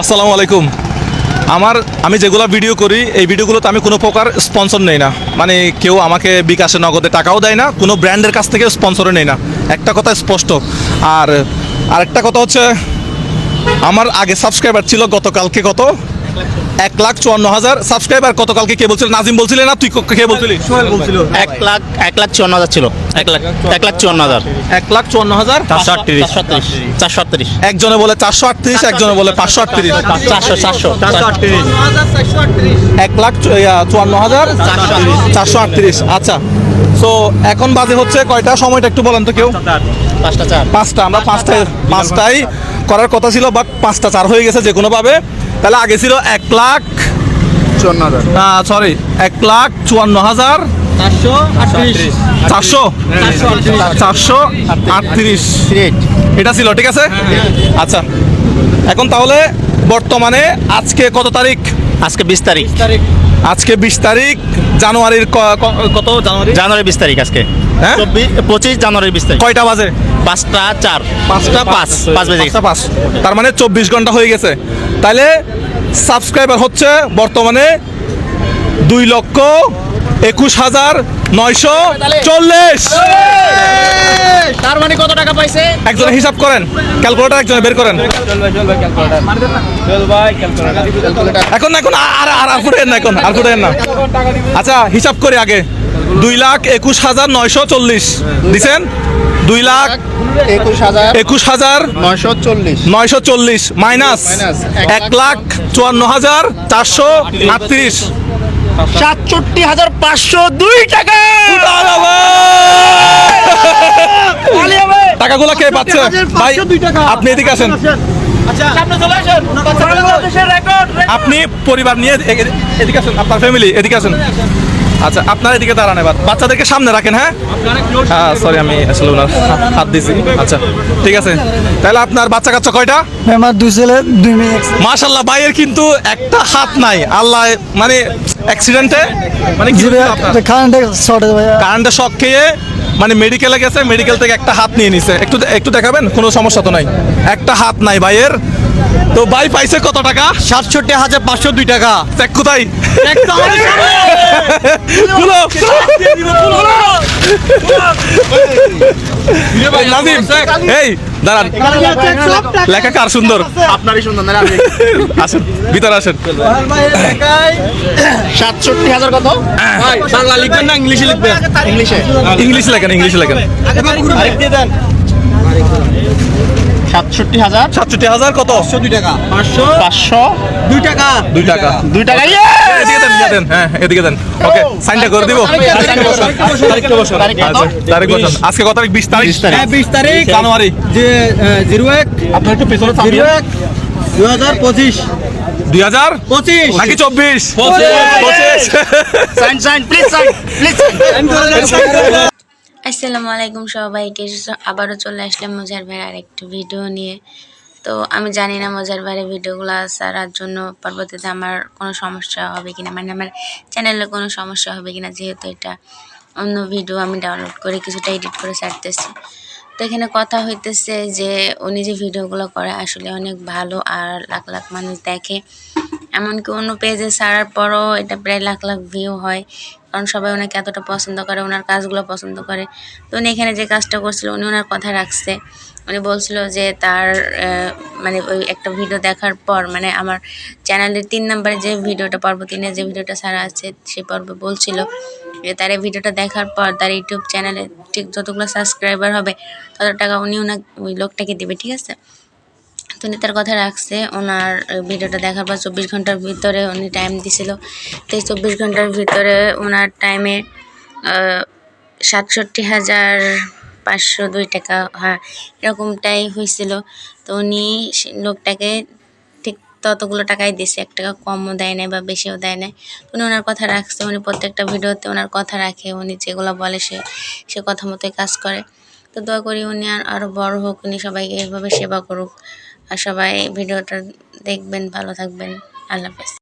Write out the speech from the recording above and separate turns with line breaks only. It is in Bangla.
আসসালামু আলাইকুম। আমার, আমি যেগুলো ভিডিও করি, এই ভিডিওগুলোতে আমি কোনো প্রকার স্পন্সর নেই না। মানে কেউ আমাকে বিকাশে নগদে টাকাও দেয় না, কোনো ব্র্যান্ডের কাছ থেকে স্পন্সরও নেই না। একটা কথা স্পষ্ট। আর আরেকটা কথা হচ্ছে, আমার আগে সাবস্ক্রাইবার ছিল গতকালকে কত? এক লাখ চুয়ান্ন হাজার সাবস্ক্রাইবার। গতকালকে কে বলছিল? নাজিম বলছিলে না? তুই কে বলছিলি? বলছিল।
এক লাখ এক লাখ চুয়ান্ন হাজার ছিল। এক লাখ এক লাখ চুয়ান্ন হাজার।
এক লাখ চুয়ান্ন হাজার?
চারশো আটত্রিশ। চারশো আটত্রিশ।
একজনে বলে চারশো আটত্রিশ একজনে বলে পাঁচশো আটত্রিশ।
চারশো চারশো
এক লাখ চুয়ান্ন হাজার? চারশো আটত্রিশ। আচ্ছা। সো এখন বাজে হচ্ছে কয়টা? সময়টা একটু বলেন তো কেউ।
পাঁচটা চার।
পাঁচটা আমরা পাঁচটায় পাঁচটাই করার কথা ছিল বাট পাঁচটা চার হয়ে গেছে যে কোনোভাবে তাহলে আগে ছিল এক লাখ
চুয়ান্ন হাজার।
সরি এক লাখ চুয়ান্ন হাজার চারশো চারশো। আটত্রিশ। এটা ছিল ঠিক আছে? আচ্ছা এখন তাহলে বর্তমানে আজকে কত তারিখ?
আজকে বিশ তারিখ।
আজকে বিশ তারিখ জানুয়ারির কত জানুয়ারি?
জানুয়ারি বিশ তারিখ আজকে।
হ্যাঁ?
পঁচিশ জানুয়ারি বিশ তারিখ।
কয়টা বাজে?
পাঁচটা চার।
পাঁচটা
পাঁচ। পাঁচ বেজে গেছে।
পাঁচ। তার মানে চব্বিশ ঘণ্টা হয়ে গেছে। তাহলে সাবস্ক্রাইবার হচ্ছে বর্তমানে দুই লক্ষ একুশ হাজার নয়শো চল্লিশ।
তার মানে কত টাকা পাইছে?
একজনে হিসাব করেন। ক্যালকুলেটার একজনে বের করেন। এখন না এখন আর আর আর আর ফুটেন না এখন আর ফুটেন না। আচ্ছা হিসাব করি আগে। দুই লাখ একুশ হাজার নয়শো চল্লিশ। দিছেন? দুই লাখ
একুশ হাজার নয়শো চল্লিশ।
মাইনাস এক লাখ চুয়ান্ন হাজার চারশো আটত্রিশ।
সাতষট্টি হাজার পাঁচশো দুই টাকা।
টাকাগুলো কে পাচ্ছে? ভাই আপনি এদিকে আসেন। আপনি পরিবার নিয়ে এদিকে আসেন। আপনার ফ্যামিলি এদিকে আসেন। আচ্ছা আপনার এদিকে দাঁড়ান এবার। বাচ্চাদেরকে সামনে রাখেন হ্যাঁ? হ্যাঁ সরি আমি আসলে ওনার হাত দিছি। আচ্ছা ঠিক আছে। তাহলে আপনার বাচ্চা কাচ্চা কয়টা?
আমার দুই ছেলে দুই মেয়ে
মাশাল্লাহ ভাইয়ের কিন্তু একটা হাত নাই। আল্লাহ মানে অ্যাক্সিডেন্টে মানে কি হয়েছিল আপনার?
কারেন্টের শর্টেজ ভাইয়া।
কারেন্টের শক খেয়ে মানে মেডিকেলে গেছে মেডিকেল থেকে একটা হাত নিয়ে নিছে। একটু একটু দেখাবেন? কোনো সমস্যা তো নাই। একটা হাত নাই ভাইয়ের। তো ভাই পাইছে কত টাকা?
সাতষট্টি হাজার পাঁচশো দুই টাকা।
চেক কোথায়। খুলো। নাজিম এই দাঁড়ান। লেখা কার সুন্দর?
আপনারই সুন্দর
আসেন ভিতরে আসেন।
সাতষট্টি হাজার কত?
বাংলা লিখবেন না ইংলিশে লিখবেন?
ইংলিশে।
ইংলিশ লেখেন ইংলিশ লেখেন।
সাতষট্টি হাজার।
সাতষট্টি হাজার কত?
দুই টাকা। পাঁচশো।
পাঁচশো?
দুই টাকা?
দুই টাকা।
দুই টাকা
এদিকে দেন দেন। হ্যাঁ এদিকে দেন। ওকে সাইনটা করে দিব।
তারিখ কত?
তারিখ বসান আজকে কত তারিখ? বিশ তারিখ?
হ্যাঁ বিশ তারিখ।
জানুয়ারি।
যে জিরো এক।
আপনার একটু পেছনে
জিরো এক। দুই হাজার পঁচিশ।
দুই হাজার?
পঁচিশ।
নাকি চব্বিশ?
পঁচিশ।
পঁচিশ।
Sign sign please sign please
আসসালামু আলাইকুম সবাইকে আবারও চলে আসলাম মজার ভাইয়ের আরেকটি ভিডিও নিয়ে। তো আমি জানি না মজার ভাইয়ের ভিডিওগুলো সারার জন্য পরবর্তীতে আমার কোনো সমস্যা হবে কিনা মানে আমার চ্যানেলে কোনো সমস্যা হবে কিনা, যেহেতু এটা অন্য ভিডিও আমি ডাউনলোড করে কিছুটা এডিট করে ছাড়তেছি। তো এখানে কথা হইতেছে যে, উনি যে ভিডিওগুলো করে আসলে অনেক ভালো আর লাখ লাখ মানুষ দেখে। এমনকি অন্য পেজে ছাড়ার পরও এটা প্রায় লাখ লাখ ভিউ হয়। কারণ সবাই ওনাকে এতটা পছন্দ করে, ওনার কাজগুলো পছন্দ করে। তো উনি এখানে যে কাজটা করছিল, উনি ওনার কথা রাখছে। উনি বলছিল যে তার মানে ওই একটা ভিডিও দেখার পর মানে আমার চ্যানেলের তিন নম্বরে যে ভিডিওটা পর্ব তিনে যে ভিডিওটা ছাড়া আছে সেই পর্বে বলছিল যে তার এই ভিডিওটা দেখার পর তার ইউটিউব চ্যানেলে ঠিক যতগুলো সাবস্ক্রাইবার হবে তত টাকা উনি ওনার ওই লোকটাকে দেবে, ঠিক আছে? তো উনি তার কথা রাখছে। ওনার ভিডিওটা দেখার পর চব্বিশ ঘণ্টার ভিতরে উনি টাইম দিছিল। তো এই চব্বিশ ঘণ্টার ভিতরে ওনার টাইমে সাতষট্টি হাজার পাঁচশো দুই টাকা হ্যাঁ এরকমটাই হয়েছিল। তো উনি লোকটাকে ঠিক ততগুলো টাকাই দিছে। এক টাকা কমও দেয় নাই বা বেশিও দেয় নাই। উনি ওনার কথা রাখছে। উনি প্রত্যেকটা ভিডিওতে ওনার কথা রাখে। উনি যেগুলো বলে সে সে কথা মতোই কাজ করে। তো দোয়া করি উনি আর আরও বড় হোক, উনি সবাইকে এভাবে সেবা করুক। আর সবাই ভিডিওটা দেখবেন ভালো থাকবেন। আল্লাহ হাফেজ।